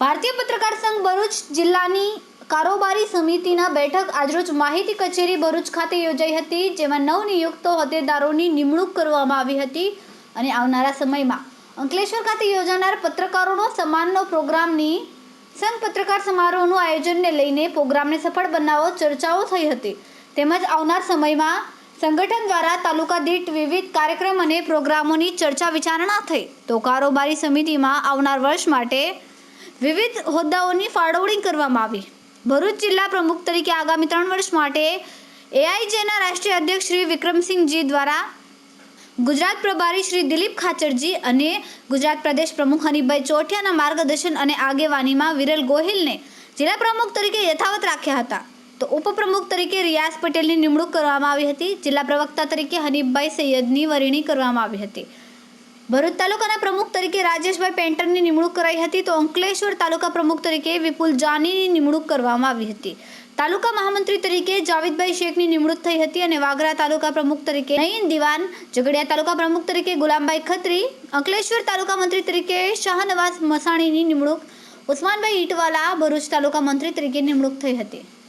ભારતીય પત્રકાર સંઘ ભરૂચ જિલ્લાની કારોબારી સમિતિના બેઠક આજરોજ માહિતી કચેરી ભરૂચ ખાતે યોજાઈ હતી, જેમાં નવનિયુક્ત હોદ્દેદારોની નિમણૂક કરવામાં આવી હતી અને આવનારા સમયમાં અંકલેશ્વર ખાતે યોજાનાર પત્રકારોનો સન્માનનો પ્રોગ્રામની, સંઘ પત્રકાર સમારોહનું આયોજનને લઈને પ્રોગ્રામને સફળ બનાવવા ચર્ચાઓ થઈ હતી. તેમજ આવનાર સમયમાં સંગઠન દ્વારા તાલુકા દીઠ વિવિધ કાર્યક્રમ અને પ્રોગ્રામોની ચર્ચા વિચારણા થઈ. તો કારોબારી સમિતિમાં આવનાર વર્ષ માટે વિવિધ હોદ્દાઓની ફાળવણી કરવામાં આવી. ભરૂચ જિલ્લા પ્રમુખ તરીકે આગામી ત્રણ વર્ષ માટે એઆઈજેના રાષ્ટ્રીય અધ્યક્ષ શ્રી વિક્રમસિંહજી દ્વારા ગુજરાત પ્રભારી શ્રી દિલીપ ખાચરજી અને ગુજરાત પ્રદેશ પ્રમુખ હનીભાઈ ચોટિયાના માર્ગદર્શન અને આગેવાનીમાં વિરલ ગોહિલને જિલ્લા પ્રમુખ તરીકે યથાવત રાખ્યા હતા. તો ઉપપ્રમુખ તરીકે રિયાઝ પટેલની નિમણૂક કરવામાં આવી હતી. જિલ્લા પ્રવક્તા તરીકે હનીફભાઈ સૈયદની વરણી કરવામાં આવી હતી. ભરૂચ તાલુકાના પ્રમુખ તરીકે રાજેશભાઈ પેન્ટરની નિમણૂક કરાઈ હતી તો અંકલેશ્વર તાલુકા પ્રમુખ તરીકે વિપુલ જાનીની નિમણૂક કરવામાં આવી હતી. તાલુકા મહામંત્રી તરીકે જાવેદભાઈ શેખની નિમણૂક થઈ હતી અને વાગરા તાલુકા પ્રમુખ તરીકે નયન દિવાન, ઝઘડિયા તાલુકા પ્રમુખ તરીકે ગુલામભાઈ ખત્રી, અંકલેશ્વર તાલુકા મંત્રી તરીકે શાહનવાઝ મસાણીની નિમણૂક, ઉસ્માનભાઈ ઈટવાલા ભરૂચ તાલુકા મંત્રી તરીકે નિમણૂક થઈ હતી.